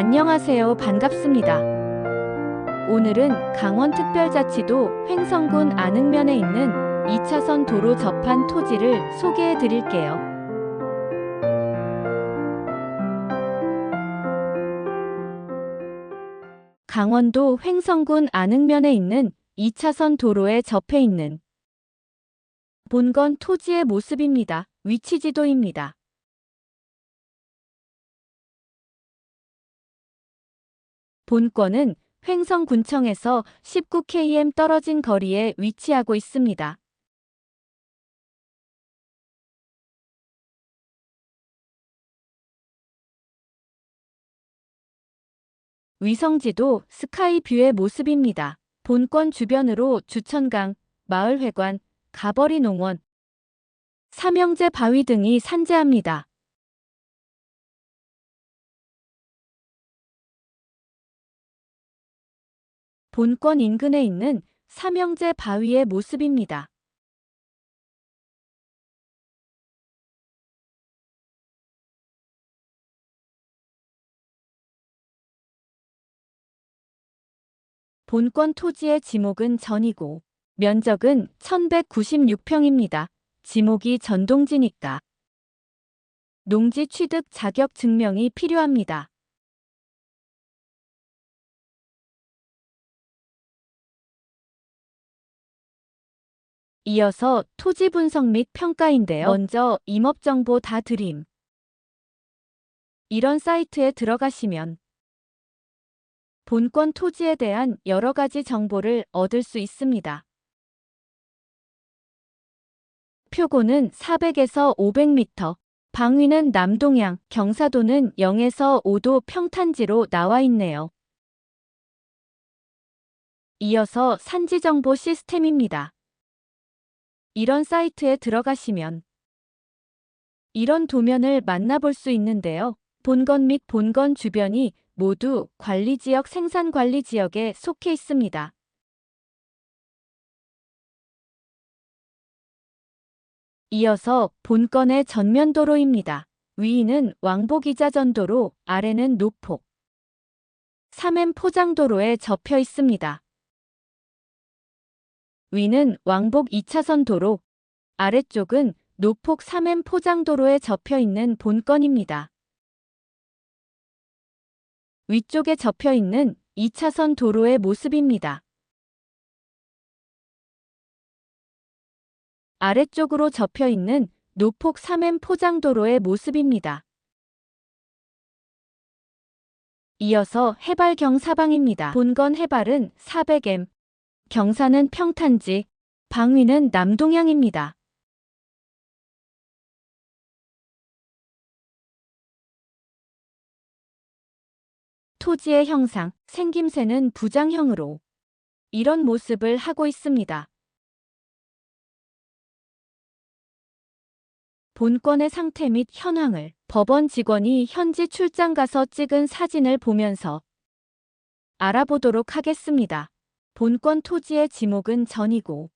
안녕하세요. 반갑습니다. 오늘은 강원특별자치도 횡성군 안흥면에 있는 2차선 도로 접한 토지를 소개해 드릴게요. 강원도 횡성군 안흥면에 있는 2차선 도로에 접해 있는 본건 토지의 모습입니다. 위치 지도입니다. 본건은 횡성군청에서 19km 떨어진 거리에 위치하고 있습니다. 위성지도 스카이뷰의 모습입니다. 본권 주변으로 주천강, 마을회관, 가버리 농원, 삼형제 바위 등이 산재합니다. 본권 인근에 있는 삼형제 바위의 모습입니다. 본권 토지의 지목은 전이고 면적은 1196평입니다. 지목이 전동지니까 농지 취득 자격 증명이 필요합니다. 이어서 토지 분석 및 평가인데요. 먼저 임업 정보 다 드림. 이런 사이트에 들어가시면 본권 토지에 대한 여러 가지 정보를 얻을 수 있습니다. 표고는 400에서 500m, 방위는 남동향, 경사도는 0에서 5도 평탄지로 나와 있네요. 이어서 산지 정보 시스템입니다. 이런 사이트에 들어가시면 이런 도면을 만나볼 수 있는데요. 본건 및 본건 주변이 모두 관리지역 생산관리지역에 속해 있습니다. 이어서 본건의 전면도로입니다. 위는 왕복이자전도로, 아래는 노폭, 3M 포장도로에 접혀 있습니다. 위는 왕복 2차선 도로, 아래쪽은 노폭 3M 포장도로에 접혀 있는 본건입니다. 위쪽에 접혀 있는 2차선 도로의 모습입니다. 아래쪽으로 접혀 있는 노폭 3M 포장도로의 모습입니다. 이어서 해발경 사방입니다. 본건 해발은 400m, 경사는 평탄지, 방위는 남동향입니다. 토지의 형상, 생김새는 부장형으로 이런 모습을 하고 있습니다. 본건의 상태 및 현황을 법원 직원이 현지 출장 가서 찍은 사진을 보면서 알아보도록 하겠습니다. 본건 토지의 지목은 전이고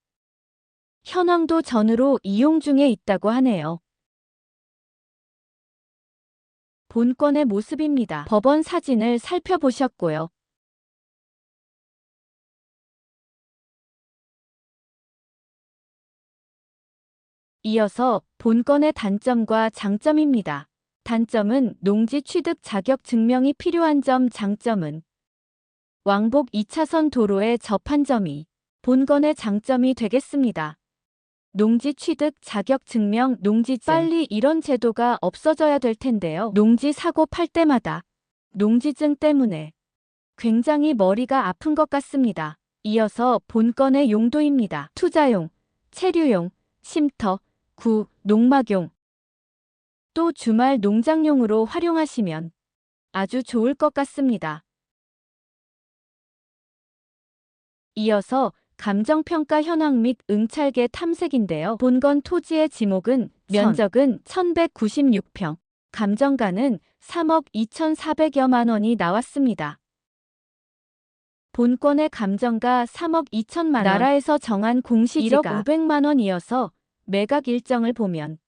현황도 전으로 이용 중에 있다고 하네요. 본건의 모습입니다. 법원 사진을 살펴보셨고요. 이어서 본건의 단점과 장점입니다. 단점은 농지 취득 자격 증명이 필요한 점 장점은 왕복 2차선 도로에 접한 점이 본건의 장점이 되겠습니다. 농지 취득 자격 증명 농지증 빨리 이런 제도가 없어져야 될 텐데요. 농지 사고 팔 때마다 농지증 때문에 굉장히 머리가 아픈 것 같습니다. 이어서 본건의 용도입니다. 투자용, 체류용, 쉼터, 구, 농막용 또 주말 농장용으로 활용하시면 아주 좋을 것 같습니다. 이어서 감정평가 현황 및 응찰계 탐색인데요. 본건 토지의 지목은 면적은 1196평, 감정가는 3억 2,400여만 원이 나왔습니다. 본건의 감정가 3억 2천만 원, 나라에서 정한 공시지가 1억 500만 원이어서 매각 일정을 보면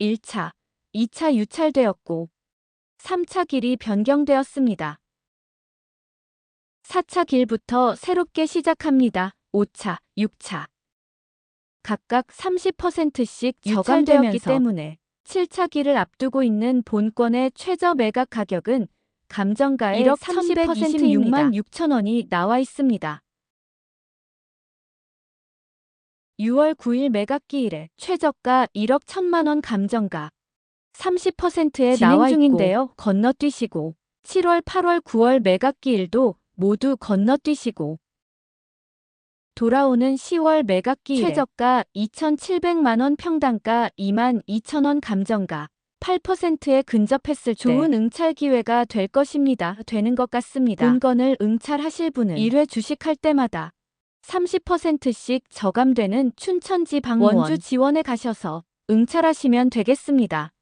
1차, 2차 유찰되었고 3차 길이 변경되었습니다. 4차 길부터 새롭게 시작합니다. 5차, 6차. 각각 30%씩 저감되었기 때문에 7차 길을 앞두고 있는 본권의 최저 매각 가격은 감정가의 1억 1126만 6천 원이 나와 있습니다. 6월 9일 매각기일에 최저가 1억 1천만 원 감정가 30%에 진행 나와 중인데요. 있고 건너뛰시고 7월, 8월, 9월 매각기일도 모두 건너뛰시고 돌아오는 10월 매각기일에 최저가 2,700만 원 평당가 2만 2천 원 감정가 8%에 근접했을 때 좋은 응찰 기회가 될 것입니다. 되는 것 같습니다. 본건을 응찰하실 분은 1회 주식할 때마다 30%씩 저감되는 춘천지 방문 원주 지원에 가셔서 응찰하시면 되겠습니다.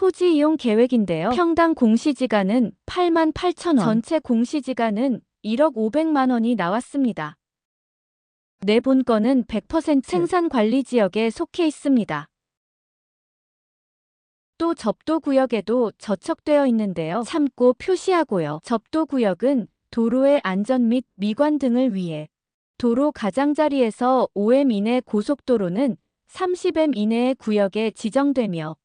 토지 이용 계획인데요. 평당 공시지가는 8만 8천 원, 전체 공시지가는 1억 500만 원이 나왔습니다. 내 본 건은 100% 생산 관리 지역에 속해 있습니다. 또 접도 구역에도 저척되어 있는데요. 참고 표시하고요. 접도 구역은 도로의 안전 및 미관 등을 위해 도로 가장자리에서 5m 이내 고속도로는 30m 이내의 구역에 지정되며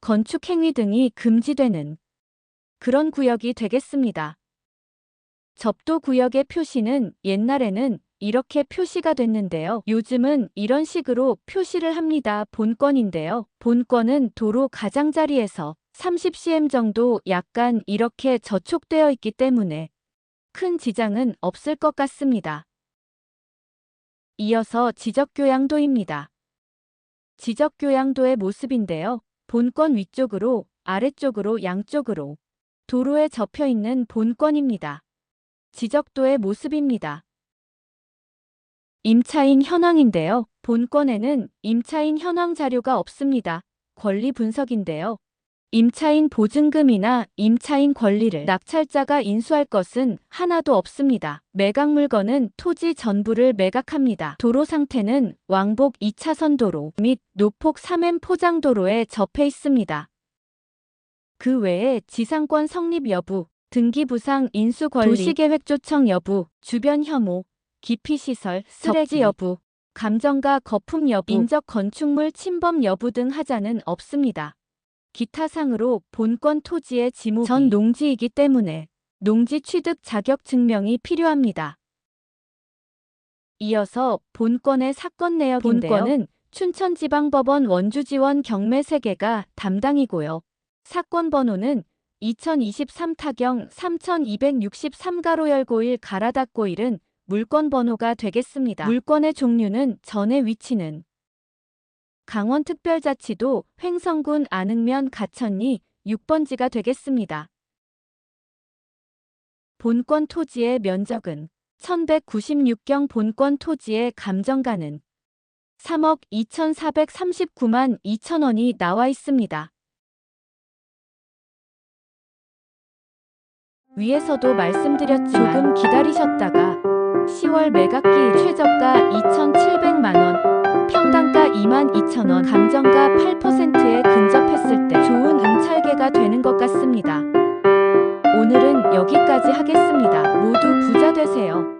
건축 행위 등이 금지되는 그런 구역이 되겠습니다. 접도 구역의 표시는 옛날에는 이렇게 표시가 됐는데요. 요즘은 이런 식으로 표시를 합니다. 본권인데요. 본권은 도로 가장자리에서 30cm 정도 약간 이렇게 저촉되어 있기 때문에 큰 지장은 없을 것 같습니다. 이어서 지적교양도입니다. 지적교양도의 모습인데요. 본권 위쪽으로 아래쪽으로 양쪽으로 도로에 접혀 있는 본권입니다. 지적도의 모습입니다. 임차인 현황인데요. 본권에는 임차인 현황 자료가 없습니다. 권리 분석인데요. 임차인 보증금이나 임차인 권리를 낙찰자가 인수할 것은 하나도 없습니다. 매각 물건은 토지 전부를 매각합니다. 도로 상태는 왕복 2차선 도로 및 노폭 3M 포장도로에 접해 있습니다. 그 외에 지상권 성립 여부, 등기부상 인수 권리, 도시계획 조청 여부, 주변 혐오, 기피시설, 쓰레기 여부, 감정가 거품 여부, 인적 건축물 침범 여부 등 하자는 없습니다. 기타 상으로 본권 토지의 지목이 전 농지이기 때문에 농지 취득 자격 증명이 필요합니다. 이어서 본권의 사건 내역인데요. 본권은 춘천지방법원 원주지원 경매 3개가 담당이고요. 사건 번호는 2023 타경 3263가로 열고 1 가라 닫고 1은 물건 번호가 되겠습니다. 물건의 종류는 전의 위치는 강원특별자치도 횡성군 안흥면 가천리 6번지가 되겠습니다. 본권 토지의 면적은 1196경 본권 토지의 감정가는 3억 2439만 2천 원이 나와 있습니다. 위에서도 말씀드렸지만 조금 기다리셨다가 10월 매각기 최저가 2,700만원, 평당가 22,000원, 감정가 8%에 근접했을 때 좋은 응찰계가 되는 것 같습니다. 오늘은 여기까지 하겠습니다. 모두 부자 되세요.